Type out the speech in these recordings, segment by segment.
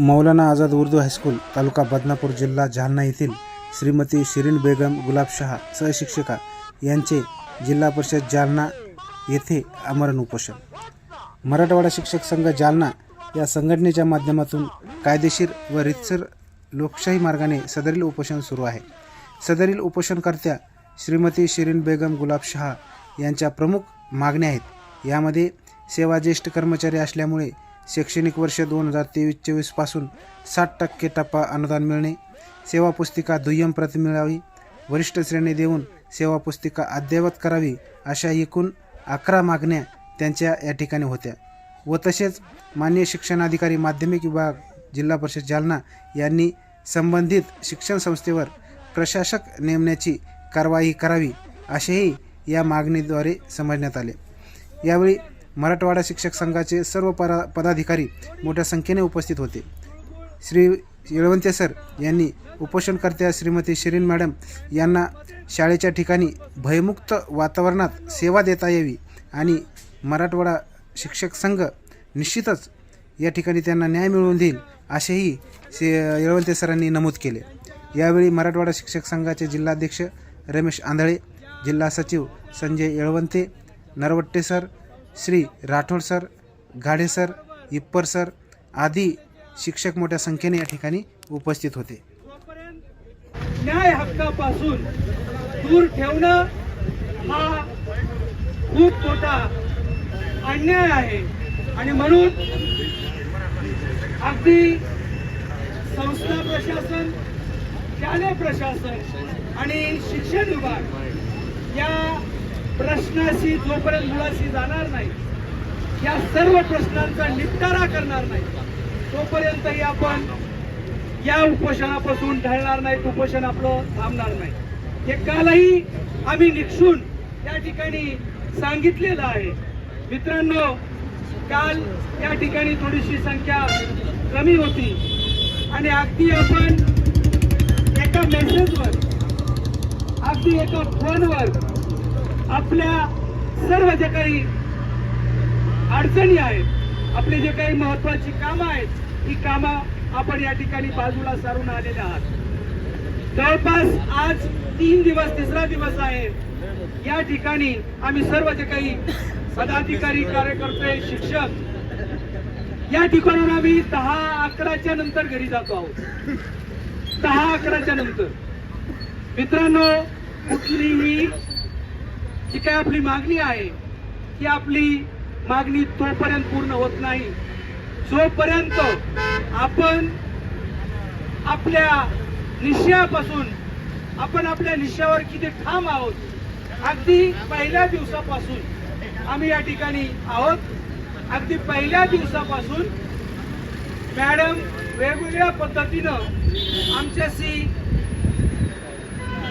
मौलाना Azad Urdu high school तालुका बदनापूर जिल्हा जालना येथील श्रीमती शिरीन बेगम गुलाबशहा सहशिक्षिका यांचे जिल्हा परिषद जालना येथे आमरण उपोषण. मराठवाडा शिक्षक संघ जालना या संघटनेच्या माध्यमातून कायदेशीर व रितसर लोकशाही मार्गाने सदरील उपोषण सुरू आहे. सदरील उपोषणकर्त्या श्रीमती शिरीन बेगम गुलाबशहा यांच्या प्रमुख मागण्या आहेत. यामध्ये सेवाज्येष्ठ कर्मचारी असल्यामुळे शैक्षणिक वर्ष दोन हजार तेवीस चोवीसपासून साठ टक्के टप्पा अनुदान मिळणे सेवा पुस्तिका दुय्यम प्रत मिळावी वरिष्ठ श्रेणी देऊन सेवा पुस्तिका अद्ययावत करावी अशा एकूण अकरा मागण्या त्यांच्या या ठिकाणी होत्या. व तसेच मान्य शिक्षणाधिकारी माध्यमिक विभाग जिल्हा परिषद जालना यांनी संबंधित शिक्षण संस्थेवर प्रशासक नेमण्याची कारवाई करावी असेही या मागणीद्वारे समजण्यात आले. यावेळी मराठवाडा शिक्षक संघाचे सर्व परा पदाधिकारी मोठ्या संख्येने उपस्थित होते. श्री येळवंते सर यांनी उपोषणकर्त्या श्रीमती शिरीन मॅडम यांना शाळेच्या ठिकाणी भयमुक्त वातावरणात सेवा देता यावी आणि मराठवाडा शिक्षक संघ निश्चितच या ठिकाणी त्यांना न्याय मिळवून देईल असेही से येळवंते सरांनी नमूद केले. यावेळी मराठवाडा शिक्षक संघाचे जिल्हाध्यक्ष रमेश आंधळे जिल्हा सचिव Sanjay Yelwante Narwatte sir Shri Rathod sir Gadhe sir Ippar sir आदी शिक्षक मोठ्या संख्येने या ठिकाणी उपस्थित होते. न्याय हक्कापासून दूर ठेवणं हा खूप मोठा अन्याय आहे. आणि म्हणून अगदी संस्था प्रशासन शालेय प्रशासन आणि शिक्षण विभाग या प्रश्नाशी जोपर्यंत मुळाशी जाणार नाही या सर्व प्रश्नांचा निपटारा करणार नाही तोपर्यंतही आपण या उपोषणापासून ढळणार नाही उपोषण आपलं थांबणार नाही. हे कालही आम्ही निक्षून या ठिकाणी सांगितलेलं आहे. मित्रांनो काल या ठिकाणी थोडीशी संख्या कमी होती आणि अगदी आपण एका मेसेजवर अगदी एका फोनवर आपल्या सर्व जे काही अडचणी आहेत आपले जे काही महत्वाची कामं आहेत ही कामं आपण या ठिकाणी बाजूला सारून आलेले आहात. जवळपास आज तीन दिवस तिसरा दिवस आहे. या ठिकाणी आम्ही सर्व जे काही पदाधिकारी कार्यकर्ते शिक्षक या ठिकाणून आम्ही दहा अकराच्या नंतर घरी जातो आहोत. दहा अकराच्या नंतर. मित्रांनो कुठलीही जी काय आपली मागणी आहे ती आपली मागणी तोपर्यंत पूर्ण होत नाही. जोपर्यंत आपण आपल्या निश्चयापासून आपण आपल्या निश्चयावर किती ठाम आहोत अगदी पहिल्या दिवसापासून आम्ही या ठिकाणी आहोत. अगदी पहिल्या दिवसापासून मॅडम वेगवेगळ्या पद्धतीनं आमच्याशी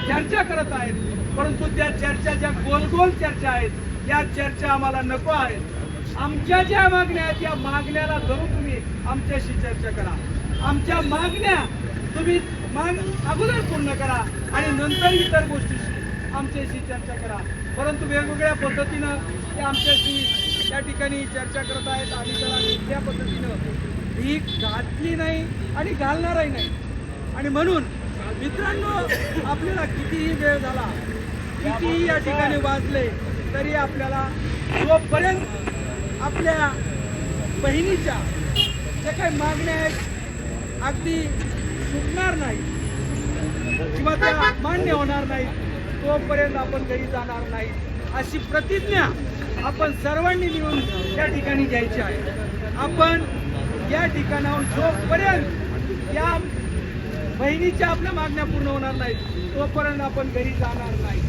चर्चा करत आहेत. परंतु त्या चर्चा ज्या गोल गोल चर्चा आहेत या चर्चा आम्हाला नको आहेत. आमच्या ज्या मागण्या आहेत या मागण्याला धरून तुम्ही आमच्याशी चर्चा करा. आमच्या मागण्या तुम्ही माग अगोदर पूर्ण करा आणि नंतर इतर गोष्टीशी आमच्याशी चर्चा करा. परंतु वेगवेगळ्या पद्धतीनं ते आमच्याशी त्या ठिकाणी चर्चा करत आहेत आणि त्याला त्या पद्धतीनं भीक घातली नाही आणि घालणारही नाही. आणि म्हणून मित्रांनो आपल्याला कितीही वेळ झाला कितीही या ठिकाणी वाजले तरी आपल्याला जोपर्यंत आपल्या बहिणीच्या ज्या काही मागण्या आहेत अगदी सुटणार नाही किंवा त्या मान्य होणार नाही तोपर्यंत आपण घरी जाणार नाही अशी प्रतिज्ञा आपण सर्वांनी मिळून त्या ठिकाणी घ्यायची आहे. आपण या ठिकाणाहून जोपर्यंत या बहिणीच्या आपल्या मागण्या पूर्ण होणार नाहीत. तोपर्यंत आपण घरी जाणार नाही.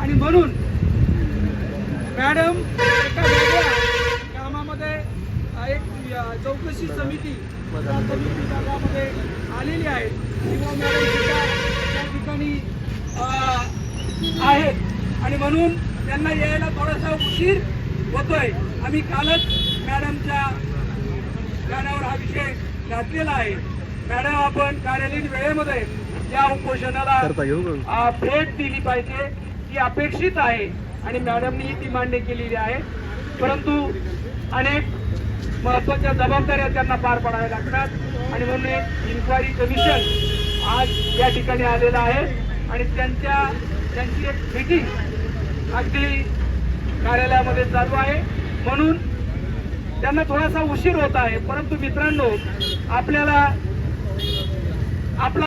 आणि म्हणून मॅडम एका वेगळ्या कामामध्ये एक चौकशी समिती त्या समिती भागामध्ये आलेली आहे. किंवा मॅडम त्या ठिकाणी आहेत. आणि म्हणून त्यांना यायला थोडासा उशीर होतोय. आम्ही कालच मॅडमच्या गाण्यावर हा विषय घातलेला आहे. मॅडम आपण कार्यालयीन वेळेमध्ये या उपोषणाला भेट दिली पाहिजे ही अपेक्षित आहे. आणि मॅडमनी ती मान्य केलेली आहे. परंतु अनेक महत्त्वाच्या जबाबदाऱ्या त्यांना पार पाडाव्या लागतात. आणि म्हणून इन्क्वायरी कमिशन आज या ठिकाणी आलेलं आहे. आणि त्यांच्या त्यांची एक मीटिंग अगदी कार्यालयामध्ये चालू आहे. म्हणून त्यांना थोडासा उशीर होत आहे. परंतु मित्रांनो आपल्याला आपला